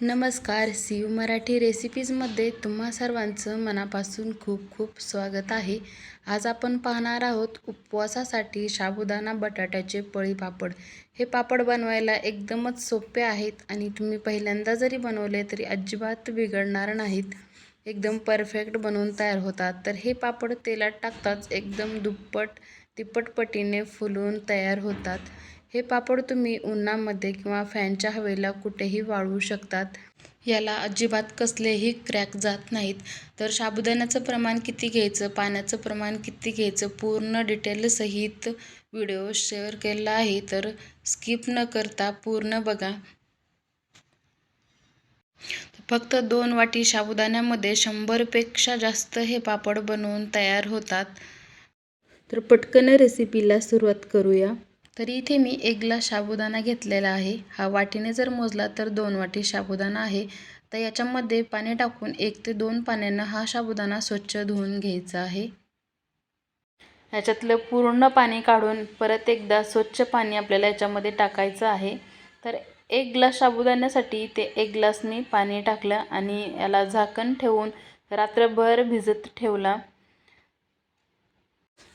नमस्कार सीयू मराठी रेसिपीजमध्ये तुम्हा सर्वांचं मनापासून खूप खूप स्वागत आहे. आज आपण पाहणार आहोत उपवासासाठी साबुदाणा बटाट्याचे पळी पापड. हे पापड बनवायला एकदमच सोपे आहेत आणि तुम्ही पहिल्यांदा जरी बनवले तरी अजिबात बिघडणार नाहीत. एकदम परफेक्ट बनवून तयार होतात. तर हे पापड तेलात टाकताच एकदम दुप्पट तिप्पट पटीने फुलून तयार होतात. हे पापड तुम्ही उन्हामध्ये किंवा फॅनच्या हवेला कुठेही वाळवू शकतात. याला अजिबात कसलेही क्रॅक जात नाहीत. तर साबुदाण्याचं प्रमाण किती घ्यायचं पाण्याचं प्रमाण किती घ्यायचं पूर्ण डिटेलसहित व्हिडिओ शेअर केला आहे तर स्किप न करता पूर्ण बघा. फक्त दोन वाटी साबुदाण्यामध्ये शंभरपेक्षा जास्त हे पापड बनवून तयार होतात. तर पटकन रेसिपीला सुरुवात करूया. तरी इथे मी एक ग्लास साबुदाणा घेतलेला आहे. हा वाटीने जर मोजला तर दोन वाटी साबुदाणा आहे. तर याच्यामध्ये पाणी टाकून एक ते दोन पाण्यानं हा साबुदाणा स्वच्छ धुवून घ्यायचा आहे. याच्यातलं पूर्ण पाणी काढून परत एकदा स्वच्छ पाणी आपल्याला याच्यामध्ये टाकायचं आहे. तर एक ग्लास साबुदाण्यासाठी ते एक ग्लास मी पाणी टाकलं आणि याला झाकण ठेवून रात्रभर भिजत ठेवला.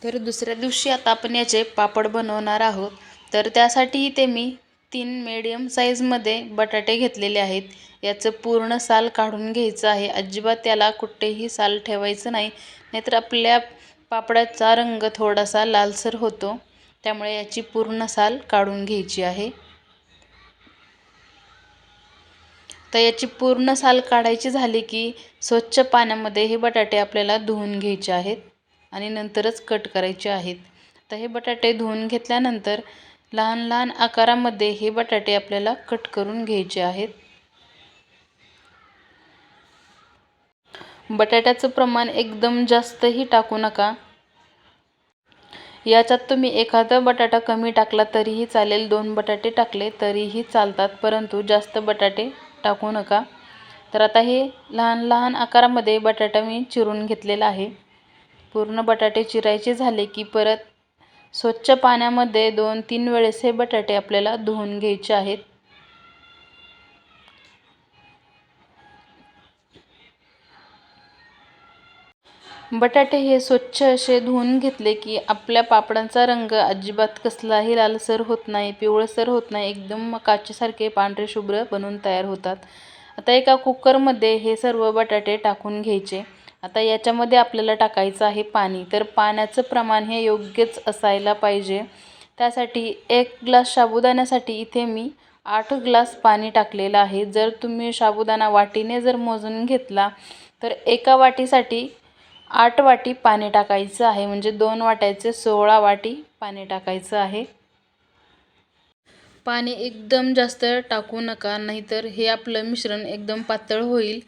तर दुसऱ्या दिवशी आता आपण याचे पापड बनवणार आहोत. तर त्यासाठी ते मी तीन मीडियम साईजमध्ये बटाटे घेतलेले आहेत. याचं पूर्ण साल काढून घ्यायचं आहे. अजिबात त्याला कुठेही साल ठेवायचं नाही. नाहीतर आपल्या पापडाचा रंग थोडासा लालसर होतो. त्यामुळे याची पूर्ण साल काढून घ्यायची आहे. तर याची पूर्ण साल काढायची झाली की स्वच्छ पाण्यामध्ये हे बटाटे आपल्याला धुवून घ्यायचे आहेत. आणि नंतरच कट करायचे आहेत. तर हे बटाटे धुवून घेतल्यानंतर लहान लहान आकारामध्ये हे बटाटे आपल्याला कट करून घ्यायचे आहेत. बटाट्याचं प्रमाण एकदम जास्तही टाकू नका. याच्यात तुम्ही एखादा बटाटा कमी टाकला तरीही चालेल. दोन बटाटे टाकले तरीही चालतात परंतु जास्त बटाटे टाकू नका. तर आता हे लहान लहान आकारामध्ये बटाटा मी चिरून घेतलेला आहे. पूर्ण बटाटे चिरायचे झाले की परत स्वच्छ पाण्यामध्ये दोन तीन वेळेस हे बटाटे आपल्याला धुवून घ्यायचे आहेत. बटाटे हे स्वच्छ असे धुवून घेतले की आपल्या पापडांचा रंग अजिबात कसलाही लालसर होत नाही पिवळसर होत नाही एकदम काचेसारखे पांढरे शुभ्र बनवून तयार होतात. आता एका कुकरमध्ये हे सर्व बटाटे टाकून घ्यायचे. आता याच्यामध्ये आपल्याला टाकायचं आहे पाणी. तर पाण्याचं प्रमाण हे योग्यच असायला पाहिजे. त्यासाठी एक ग्लास साबुदाण्यासाठी इथे मी आठ ग्लास पाणी टाकलेलं आहे. जर तुम्ही साबुदाणा वाटीने जर मोजून घेतला तर एका वाटीसाठी आठ वाटी पाणी टाकायचं आहे. म्हणजे दोन वाट्याचे सोळा वाटी पाणी टाकायचं आहे. पाणी एकदम जास्त टाकू नका नाहीतर हे आपलं मिश्रण एकदम पातळ होईल.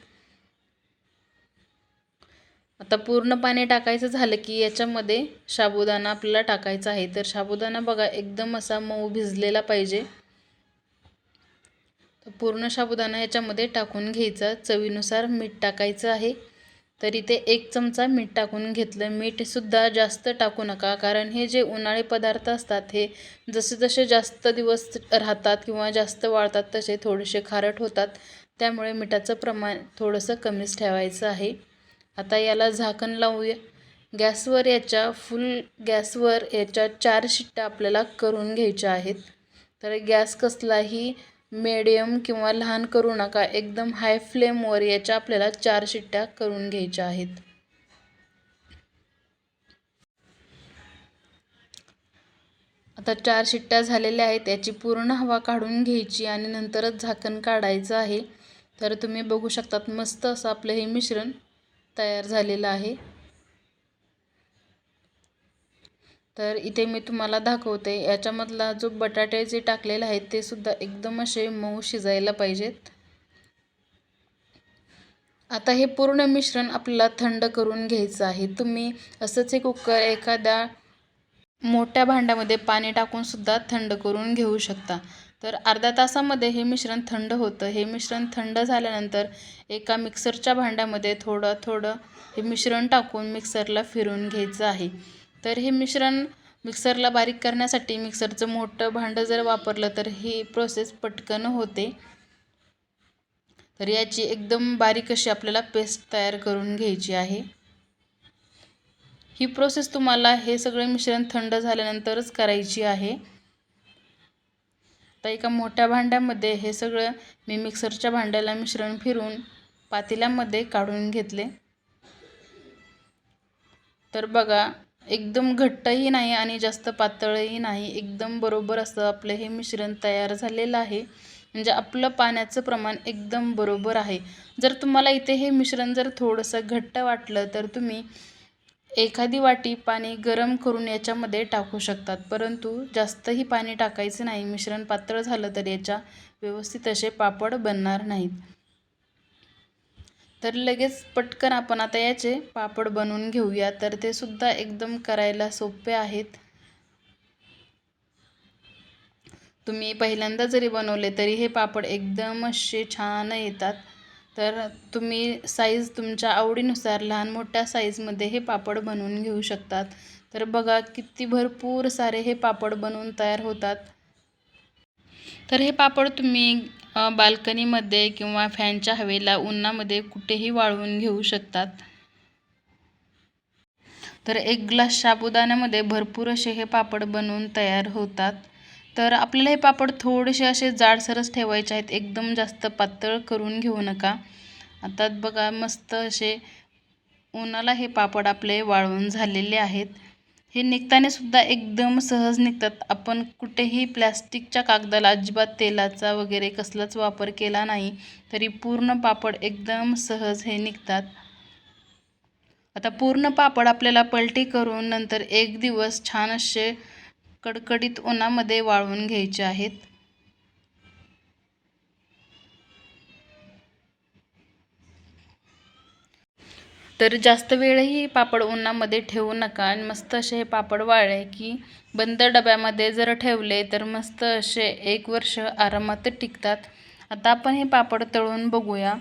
आता पूर्ण पाणी टाकायचं झालं की याच्यामध्ये साबुदाणा आपल्याला टाकायचा आहे. तर साबुदाणा बघा एकदम असा मऊ भिजलेला पाहिजे. पूर्ण साबुदाणा याच्यामध्ये टाकून घ्यायचा. चवीनुसार मीठ टाकायचं आहे. तर इथे एक चमचा मीठ टाकून घेतलं. मीठसुद्धा जास्त टाकू नका कारण हे जे उन्हाळे पदार्थ असतात हे जसे जसे जास्त दिवस राहतात किंवा जास्त वाळतात तसे थोडेसे खारट होतात. त्यामुळे मिठाचं प्रमाण थोडंसं कमीच ठेवायचं आहे. आता याला झाकण लावूया. गॅसवर याच्या फुल गॅसवर याच्या चार शिट्ट्या आपल्याला करून घ्यायच्या आहेत. तर गॅस कसलाही मेडियम किंवा लहान करू नका. एकदम हाय फ्लेमवर याच्या आपल्याला चार शिट्ट्या करून घ्यायच्या आहेत. आता चार शिट्ट्या झालेल्या आहेत. याची पूर्ण हवा काढून घ्यायची आणि नंतरच झाकण काढायचं आहे. तर तुम्ही बघू शकतात मस्त असं आपलं हे मिश्रण तयार झालेलं आहे. तर इथे मी तुम्हाला दाखवते. याच्यामधला जो बटाटे जे टाकलेले आहेत ते सुद्धा एकदम असे मऊ शिजायला पाहिजेत. आता हे पूर्ण मिश्रण आपल्याला थंड करून घ्यायचं आहे. तुम्ही असंच हे कुकर एखाद्या मोठ्या भांड्यामध्ये पाणी टाकून सुद्धा थंड करून घेऊ शकता. तर अर्ध्या तासामध्ये हे मिश्रण थंड होतं. हे मिश्रण थंड झाल्यानंतर एका मिक्सरच्या भांड्यामध्ये थोडं थोडं हे मिश्रण टाकून मिक्सरला फिरून घ्यायचं आहे. तर हे मिश्रण मिक्सरला बारीक करण्यासाठी मिक्सरचं मोठं भांडं जर वापरलं तर ही प्रोसेस पटकन होते. तर याची एकदम बारीक अशी आपल्याला पेस्ट तयार करून घ्यायची आहे. ही प्रोसेस तुम्हाला हे सगळे मिश्रण थंड झाल्यानंतरच करायची आहे. तर एका मोठ्या भांड्यामध्ये हे सगळं मी मिक्सरच्या भांड्याला मिश्रण फिरून पातेल्यामध्ये काढून घेतले. तर बघा एकदम घट्टही नाही आणि जास्त पातळही नाही. एकदम बरोबर असं आपलं हे मिश्रण तयार झालेलं आहे. म्हणजे आपलं पाण्याचं प्रमाण एकदम बरोबर आहे. जर तुम्हाला इथे हे मिश्रण जर थोडंसं घट्ट वाटलं तर तुम्ही एखादी वाटी पाणी गरम करून याच्यामध्ये टाकू शकतात परंतु जास्तही पाणी टाकायचं नाही. मिश्रण पातळ झालं तर याच्या व्यवस्थित असे पापड बनणार नाहीत. तर लगेच पटकन आपण आता याचे पापड बनवून घेऊया. तर ते सुद्धा एकदम करायला सोपे आहेत. तुम्ही पहिल्यांदा जरी बनवले तरी हे पापड एकदम असे छान येतात. तर तुम्ही साईज तुमच्या आवडीनुसार लहान मोठ्या साईजमध्ये हे पापड बनवून घेऊ शकतात. तर बघा किती भरपूर सारे हे पापड बनवून तयार होतात. तर हे पापड तुम्ही बाल्कनीमध्ये किंवा फॅनच्या हवेला उन्हामध्ये कुठेही वाळवून घेऊ शकतात. तर एक ग्लास साबुदाण्यामध्ये भरपूर असे हे पापड बनवून तयार होतात. तर आपल्याला हे पापड थोडेसे असे जाडसरच ठेवायचे आहेत. एकदम जास्त पातळ करून घेऊ नका. आता बघा मस्त असे उन्हाला हे पापड आपले वाळवून झालेले आहेत. हे निघताने सुद्धा एकदम सहज निघतात. आपण कुठेही प्लॅस्टिकच्या कागदाला अजिबात तेलाचा वगैरे कसलाच वापर केला नाही तरी पूर्ण पापड एकदम सहज हे निघतात. आता पूर्ण पापड आपल्याला पलटी करून नंतर एक दिवस छान असे कडकडीत उन्हामध्ये वाळवून घ्यायचे आहेत. तर जास्त वेळही पापड उन्हामध्ये ठेवू नका आणि मस्त असे हे पापड वाळले की बंद डब्यामध्ये जर ठेवले तर मस्त असे एक वर्ष आरामात टिकतात. आता आपण हे पापड तळून बघूया.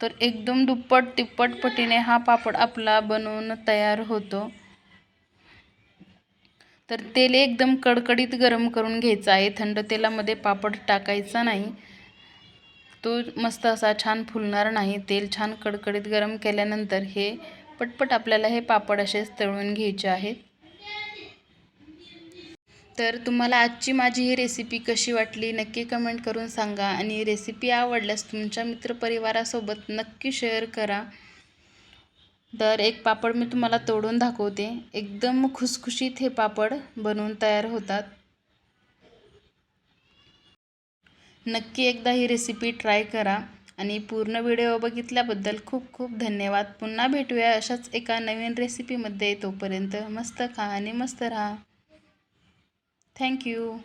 तर एकदम दुप्पट तिप्पट पटीने हा पापड आपला बनवून तयार होतो. तर तेल एकदम कडकडीत गरम करून घ्यायचं आहे. थंड तेलामध्ये पापड टाकायचा नाही. तो मस्त असा छान फुलणार नाही. तेल छान कडकडीत गरम केल्यानंतर हे पटपट आपल्याला हे पापड असेच तळून घ्यायचे आहेत. तर तुम्हाला आजची माझी ही रेसिपी कशी वाटली नक्की कमेंट करून सांगा आणि रेसिपी आवडल्यास तुमच्या मित्रपरिवारासोबत नक्की शेअर करा. तर एक पापड मी तुम्हाला तोडून दाखवते. एकदम खुसखुशीत हे पापड बनवून तयार होतात. नक्की एकदा ही रेसिपी ट्राय करा आणि पूर्ण व्हिडिओ बघितल्याबद्दल खूप खूप धन्यवाद. पुन्हा भेटूया अशाच एका नवीन रेसिपीमध्ये तोपर्यंत मस्त खा आणि मस्त राहा. थँक्यू